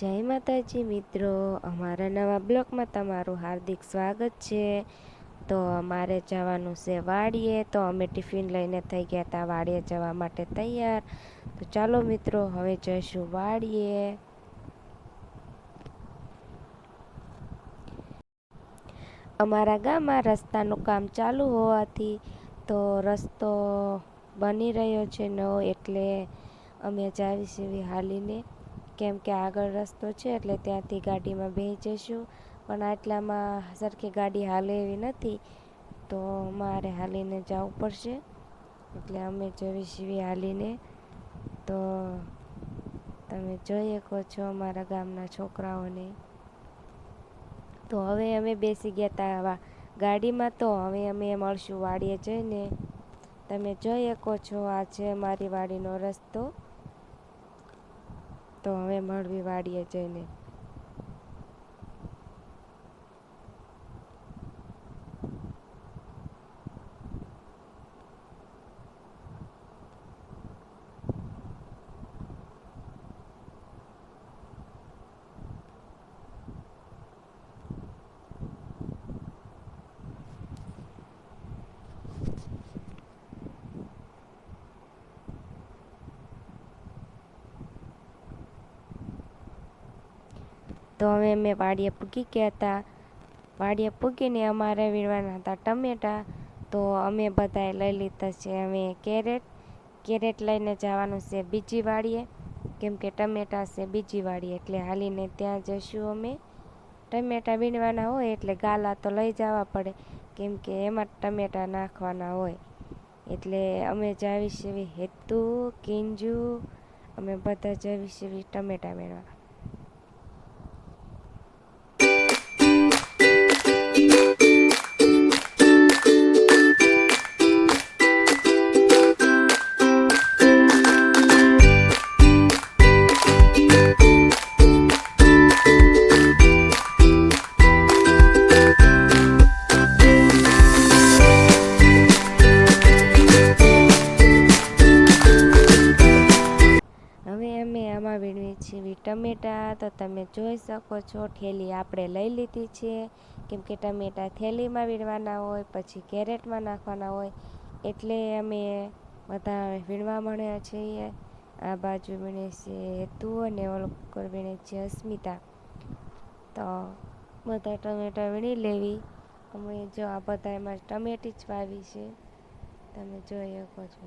જય માતાજી મિત્રો. અમારા નવા બ્લોગમાં તમારું હાર્દિક સ્વાગત છે. તો અમારે જવાનું છે વાડીએ. તો અમે ટિફિન લઈને થઈ ગયા હતા વાડીએ જવા માટે તૈયાર. તો ચાલો મિત્રો, હવે જઈશું વાડીએ. અમારા ગામમાં રસ્તાનું કામ ચાલુ હોવાથી તો રસ્તો બની રહ્યો છે નવો એટલે અમે જાવી સેવી હાલીને કેમ કે આગળ રસ્તો છે એટલે ત્યાંથી ગાડીમાં બેસી જઈશું. પણ આટલામાં સરખી ગાડી હાલે એવી નથી, તો મારે હાલીને જવું પડશે. એટલે અમે જવી સીવી હાલીને, તો તમે જોઈ શકો છો અમારા ગામના છોકરાઓને. તો હવે અમે બેસી ગયા હતા ગાડીમાં, તો હવે અમે મળશું વાડીએ જઈને. તમે જોઈ શકો છો આ છે અમારી વાડીનો રસ્તો. તો હવે મળવી વાડીએ જઈને. તો હવે અમે વાડીએ પૂગી ગયા હતા. વાડીએ પૂગીને અમારે વીણવાના હતા ટમેટા. તો અમે બધાએ લઈ લીધા છે અમે કેરેટ. કેરેટ લઈને જવાનું છે બીજી વાડીએ. કેમ કે ટમેટા છે બીજી વાડીએ. એટલે હાલીને ત્યાં જઈશું અમે. ટમેટા વીણવાના હોય એટલે ગાલા તો લઈ જવા પડે. કેમ કે એમાં ટમેટા નાખવાના હોય. એટલે અમે જાવી છીએ હેતુ, કિંજુ, અમે બધા જાવી છીએ ટમેટા વીણવા ટમેટા તો તમે જોઈ શકો છો ઠેલી આપણે લઈ લીધી છે. કેમ કે ટમેટા થેલીમાં વીણવાના હોય, પછી કેરેટમાં નાખવાના હોય, એટલે અમે બધા વીણવા મળ્યા છીએ. આ બાજુ વીણે છે હેતુ અને ઓલકોર વીણે છે અસ્મિતા. તો બધા ટમેટા વીણી લેવી. અમે જો આ બધા એમાં ટમેટી જ વાવી છે. તમે જોઈ શકો છો.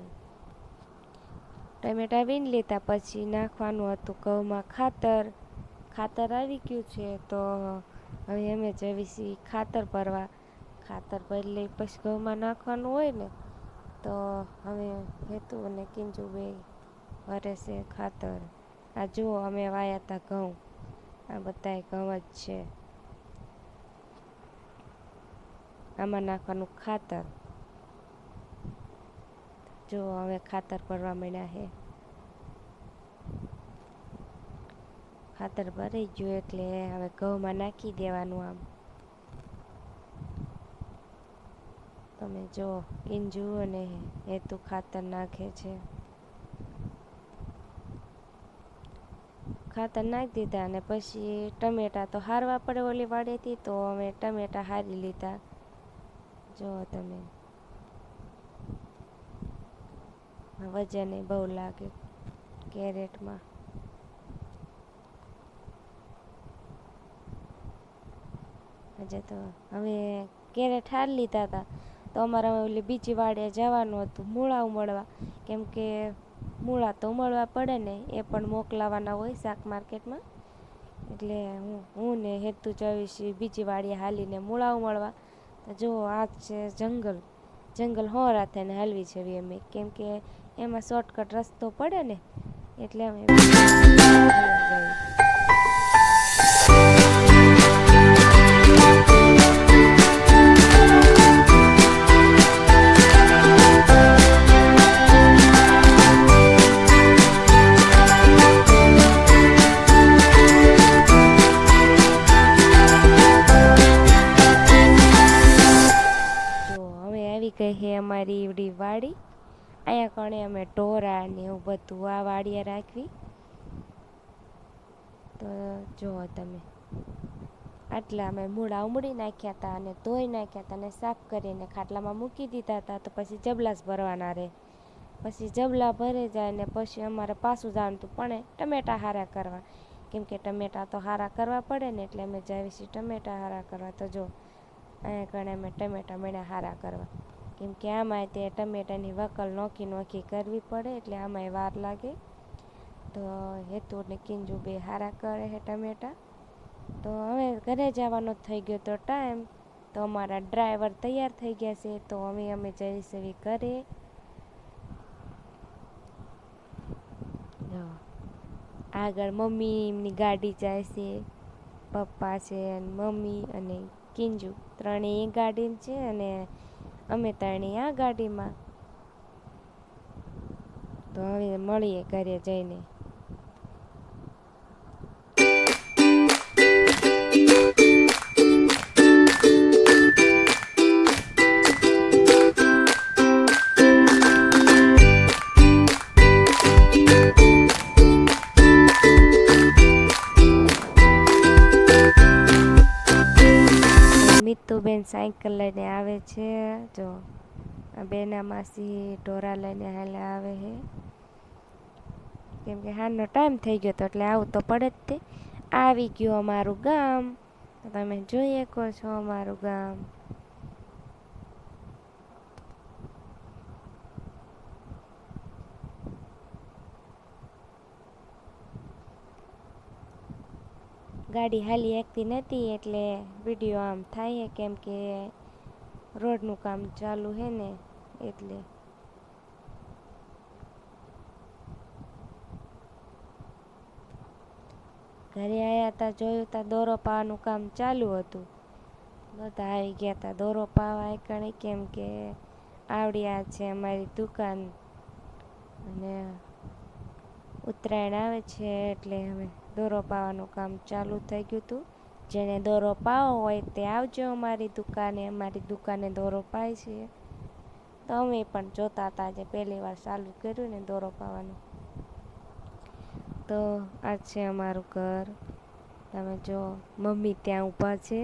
ટમેટા વીણ લીધા પછી નાખવાનું હતું ઘઉંમાં ખાતર. ખાતર આવી ગયું છે તો હવે અમે જવી છીએ ખાતર ભરવા. ખાતર ભરી લઈ પછી ઘઉંમાં નાખવાનું હોય ને તો હવે હેતુ અને કિંજુ બે ભરે છે ખાતર. આ જુઓ અમે વાયા હતા ઘઉં. આ બધા ઘઉં જ છે. આમાં નાખવાનું ખાતર. જો હવે ખાતર ભરવા માંડ્યા છે. ખાતર ભરાઈ ગયું એટલે હવે ઘઉંમાં નાખી દેવાનું આમ. તમે જો કિંજુ અને હેતુ ખાતર નાખે છે. ખાતર નાખી દીધા અને પછી ટમેટા તો હારવા પડે ઓલી વાડેથી, તો અમે ટમેટા હારી લીધા. જો તમે વજન બહુ લાગે કેરેટમાં. આજે તો હવે કેરેટ હાર લીધા હતા તો અમારે ઓલી બીજી વાડે જવાનું હતું મૂળા ઉમળવા કેમ કે મૂળા તો ઉમળવા પડે ને, એ પણ મોકલાવાના હોય શાક માર્કેટમાં. એટલે હું હું ને હેતુ જવી બીજી વાડીએ હાલીને મૂળા ઉમળવા તો જુઓ, આ છે જંગલ. જંગલ હોરા થઈને હાલવી જવી અમે. કેમ કે એમાં શોર્ટકટ રસ્તો પડે ને એટલે અમે ગઈ છે અમારી એવડી વાડી. અહીંયા કણે અમે ઢોરા ને એવું બધું આ વાડીએ રાખવી. તો જુઓ તમે, આટલા અમે મૂળા ઉમળી નાખ્યા હતા અને ધોઈ નાખ્યા હતા અને સાફ કરીને ખાટલામાં મૂકી દીધા હતા તો પછી જબલાસ ભરવાના રહે પછી જબલા ભરે જાય ને પછી અમારે પાછું જાણતું પણ ટમેટા હારા કરવા. કેમ કે ટમેટા તો હારા કરવા પડે ને એટલે અમે જાવી છીએ ટમેટા હારા કરવા. તો જો, અહીંયા કણે અમે ટમેટા મળ્યા હારા કરવા. કેમ કે આમાંય તે ટમેટાની વકલ નોખી નોખી કરવી પડે એટલે આમાંય વાર લાગે. તો હેતુ ને કિંજુ બે હારા કરે છે ટમેટા. તો હવે ઘરે જવાનો થઈ ગયો તો ટાઈમ. તો અમારા ડ્રાઈવર તૈયાર થઈ ગયા છે, તો અમે અમે જઈ સવી ઘરે. આગળ મમ્મી એમની ગાડી જાય છે, પપ્પા છે અને મમ્મી અને કિંજુ. ત્રણેય ગાડી છે અને અમે ત્રણેય આ ગાડીમાં. તો હવે મળીએ ઘરે જઈને. સાયકલ લઈને આવે છે. જો બેના માસી ઢોરા લઈને હાલે આવે છે કેમ કે હાલનો ટાઈમ થઈ ગયો તો એટલે આવું તો પડે જ તે. આવી ગયું અમારું ગામ. તમે જોઈ શકો છો અમારું ગામ. ગાડી હાલી એકતી નથી એટલે વીડિયો આમ થાય કેમ કે રોડનું કામ ચાલુ છે ને એટલે. ઘરે આવ્યા હતા જોયું તા દોરો પાવાનું કામ ચાલુ હતું. બધા આવી ગયા હતા દોરો પાવા એકણે કેમ કે આવડ્યા છે અમારી દુકાન. અને ઉત્તરાયણ આવે છે એટલે હવે દોરો પાવાનું કામ ચાલુ થઈ ગયું હતું. જેને દોરો પાવો હોય તે આવજો અમારી દુકાને. અમારી દુકાને દોરો પાય છે. તો અમે પણ જોતા હતા આજે પહેલી વાર ચાલુ કર્યું ને દોરો પાવાનું. તો આ છે અમારું ઘર. તમે જો, મમ્મી ત્યાં ઊભા છે.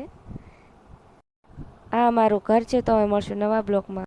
આ અમારું ઘર છે, તો અમે મળશું નવા બ્લોકમાં.